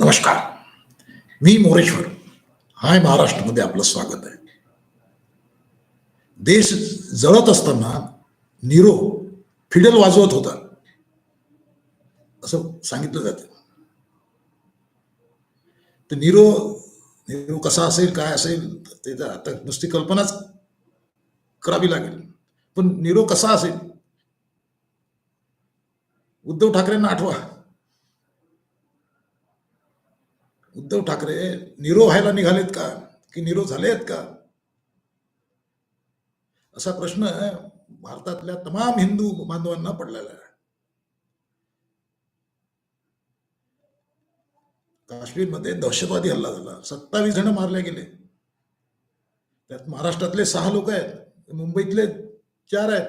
नमस्कार. मी मोरेश्वर. हाय महाराष्ट्रामध्ये आपलं स्वागत आहे. देश जळत असताना निरो फिडल वाजवत होता. असं सांगितलं जातं. तर निरो निरो कसा असेल काय असेल ते तर आता नुसती कल्पनाच करावी लागेल. पण निरो कसा असेल? उद्धव ठाकरेंना आठवा. उद्धव ठाकरे निरो व्हायला निघालेत का? की निरो झाले आहेत का? असा प्रश्न भारतातल्या तमाम हिंदू बांधवांना पडलेला आहे. काश्मीरमध्ये दहशतवादी हल्ला झाला. सत्तावीस जण मारले गेले. त्यात महाराष्ट्रातले सहा लोक आहेत. मुंबईतले चार आहेत.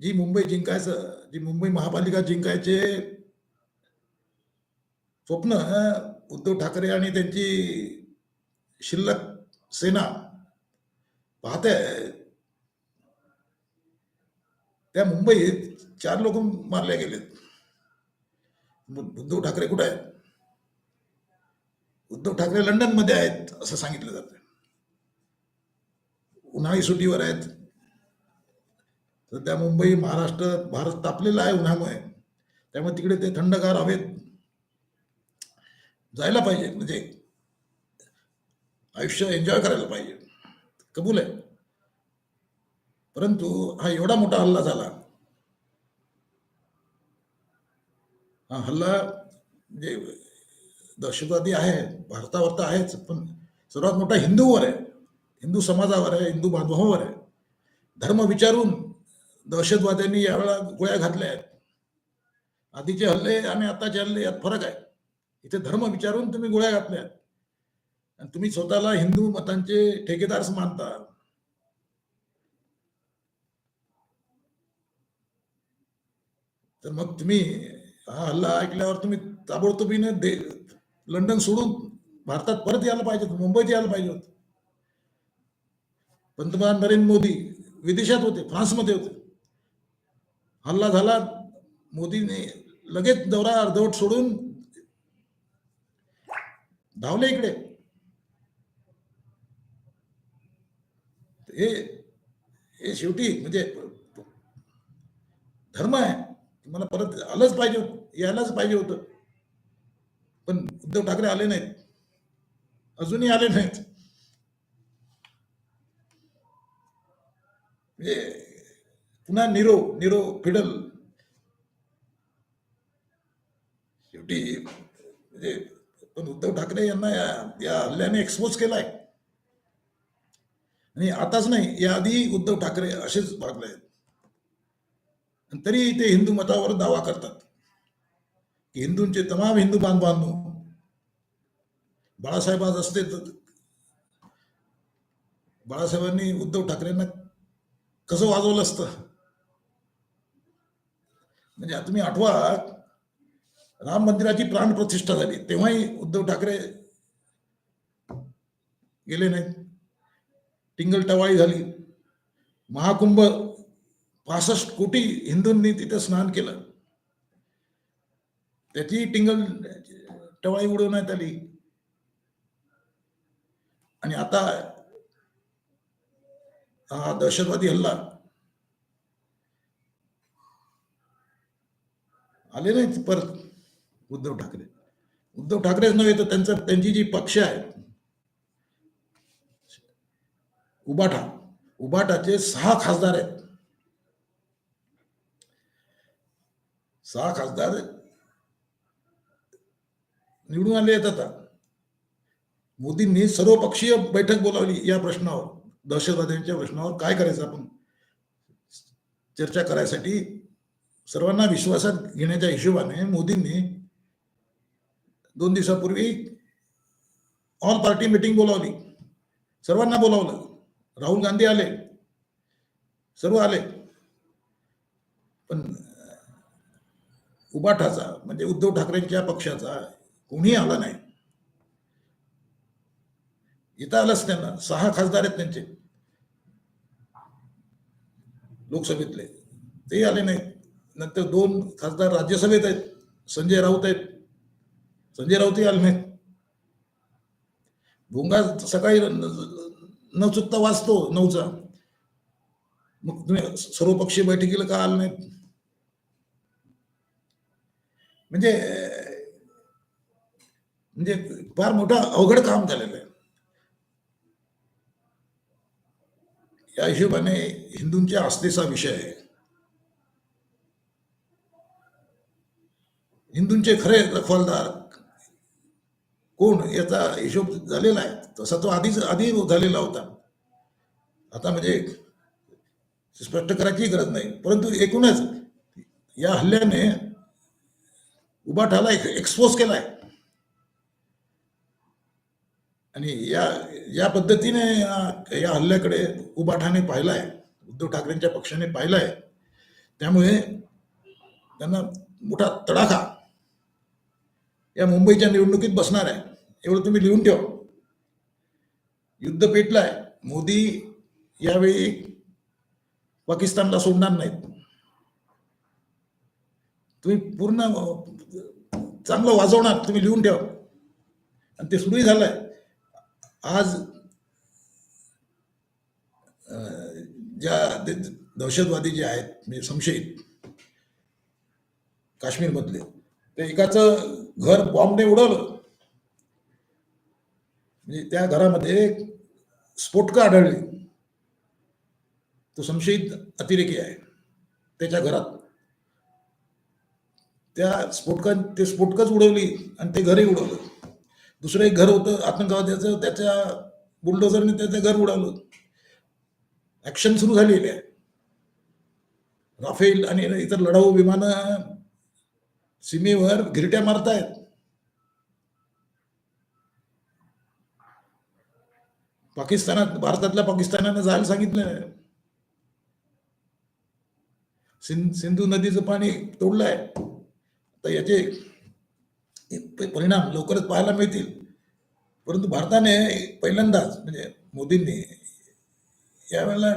जी मुंबई जिंकायचं जी मुंबई महापालिका जिंकायचे स्वप्न उद्धव ठाकरे आणि त्यांची शिल्लक सेना पाहते. त्या मुंबईत चार लोक मारले गेलेत. उद्धव ठाकरे कुठे आहेत? उद्धव ठाकरे लंडनमध्ये आहेत असं सांगितलं जातं उन्हाळी सुट्टीवर आहेत. तर त्या मुंबई महाराष्ट्र भारत तापलेला आहे उन्हामुळे. त्यामुळे तिकडे ते थंडगार हवेत. जायला पाहिजे म्हणजे आयुष्य एन्जॉय करायला पाहिजे. कबूल आहे. परंतु हा एवढा मोठा हल्ला झाला. हा हल्ला म्हणजे दहशतवादी आहे भारतावर तर आहेच पण सर्वात मोठा हिंदूवर आहे. हिंदू समाजावर आहे हिंदू बांधवावर आहे. धर्म विचारून दहशतवाद्यांनी यावेळा गोळ्या घातल्या आहेत. आधीचे हल्ले आणि आताचे हल्ले यात फरक आहे. इथे धर्म विचारून तुम्ही गोळ्या घातल्यात. आणि तुम्ही स्वतःला हिंदू मतांचे ठेकेदार मानता. तर मग तुम्ही हा हल्ला ऐकल्यावर तुम्ही ताबडतोबीने दे लंडन सोडून भारतात परत यायला पाहिजे होतं, मुंबईत यायला पाहिजे होतं पंतप्रधान नरेंद्र मोदी विदेशात होते फ्रान्समध्ये होते. हल्ला झाला मोदीने लगेच दौरा अर्धवट सोडून धावले इकडे. हे हे शेवटी म्हणजे धर्म आहे. मला परत आलंच पाहिजे होत यायलाच पाहिजे होतं. पण उद्धव ठाकरे आले नाहीत. अजूनही आले नाहीत. म्हणजे पुन्हा निरो निरो फिडल. शेवटी म्हणजे पण उद्धव ठाकरे यांना या या हल्ल्याने एक्सपोज केलाय. आणि आताच नाही याआधी उद्धव ठाकरे असेच भागले. आहेत आणि तरी ते हिंदू मतावर दावा करतात. की हिंदूंचे तमाम हिंदू बांधवांनो बाळासाहेब आज असते तर बाळासाहेबांनी उद्धव ठाकरेंना कसं वाजवलं असतं? म्हणजे आता तुम्ही आठवा राम मंदिराची प्राण प्रतिष्ठा झाली. तेव्हाही उद्धव ठाकरे गेले नाहीत. टिंगल टवाळी झाली. महाकुंभ पासष्ट कोटी हिंदूंनी तिथे स्नान केलं. त्याची टिंगल टवाळी उडवण्यात आली. आणि आता हा दहशतवादी हल्ला आले नाहीत परत. उद्धव ठाकरे. उद्धव ठाकरेच नव्हे तर त्यांचं त्यांची जी पक्ष आहे उबाटा उबाटाचे सहा खासदार आहेत. सहा खासदार निवडून आले आहेत आता. मोदींनी सर्वपक्षीय बैठक बोलावली या प्रश्नावर दहशतवाद्यांच्या प्रश्नावर. काय करायचं आपण? चर्चा करायसाठी सर्वांना विश्वासात घेण्याच्या हिशोबाने मोदींनी दोन दिवसापूर्वी ऑल पार्टी मिटिंग बोलावली. सर्वांना बोलावलं. राहुल गांधी आले. सर्व आले. पण उबाठाचा म्हणजे उद्धव ठाकरेंच्या पक्षाचा कोणीही आला नाही. इथं आलंच त्यांना सहा खासदार आहेत त्यांचे. लोकसभेतले. ते आले नाहीत. नंतर दोन खासदार राज्यसभेत आहेत. संजय राऊत आहेत. संजय राऊत आले नाहीत. भोंगा सकाळी न- चुकता वाचतो नऊचा. मग तुम्ही सर्वपक्षीय बैठकीला का आले नाहीत? म्हणजे म्हणजे फार मोठा अवघड काम झालेलं आहे. या हिशोबाने हिंदूंच्या आस्थेचा विषय आहे. हिंदूंचे खरे रखवालदार कोण याचा हिशोब झालेला आहे. तसा तो आधीच आधी झालेला होता. आता म्हणजे स्पष्ट करायची गरज नाही. परंतु एकूणच या हल्ल्याने उबाठाला एक्सपोज केलाय. आणि या या पद्धतीने या या हल्ल्याकडे उबाठाने पाहिलाय. उद्धव ठाकरेंच्या पक्षाने पाहिलाय. त्यामुळे त्यांना मोठा तडाखा या मुंबईच्या निवडणुकीत बसणार आहे. एवढं तुम्ही लिहून ठेवा. युद्ध पेटलाय. मोदी यावेळी पाकिस्तानला सोडणार नाहीत. तुम्ही पूर्ण चांगलं वाजवणार तुम्ही लिहून ठेवा. आणि ते सुरूही झालंय. आज ज्या दहशतवादी जे आहेत म्हणजे संशयित काश्मीरमधले ते एकाचं घर बॉम्बने उडवलं. म्हणजे त्या घरामध्ये स्फोटकं आढळली. तो संशयित अतिरेकी आहे. त्याच्या घरात. त्या स्फोटकां ते स्फोटकच उडवली आणि ते घरही उडवलं. दुसरं एक घर होतं आतंकवाद्याचं त्याच्या बुलडोझरने त्याचं घर उडवलं. ऍक्शन सुरू झालेली आहे. राफेल आणि इतर लढाऊ विमानं सीमेवर गिरट्या मारतायत. पाकिस्तानात भारतातल्या पाकिस्तानानं जायला सांगितलं. सिं सिंधू नदीचं पाणी तोडलंय. तर याचे परिणाम लवकरच पाहायला मिळतील. परंतु भारताने पहिल्यांदाच म्हणजे मोदींनी यावेळेला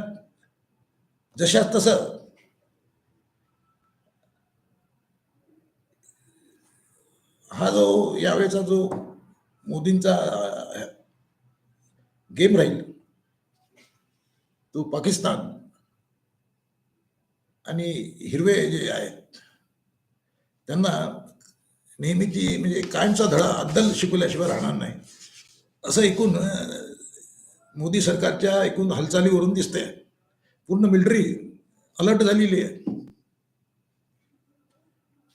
जशा तसं हा जो यावेळेचा जो मोदींचा गेम राहील तो पाकिस्तान आणि हिरवे जे आहेत त्यांना नेहमीची म्हणजे कायमचा धडा अद्दल शिकवल्याशिवाय राहणार नाही. असं एकूण मोदी सरकारच्या एकूण हालचालीवरून दिसतंय. पूर्ण मिलिटरी अलर्ट झालेली आहे.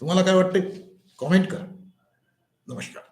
तुम्हाला काय वाटते कॉमेंट करा. नमस्कार.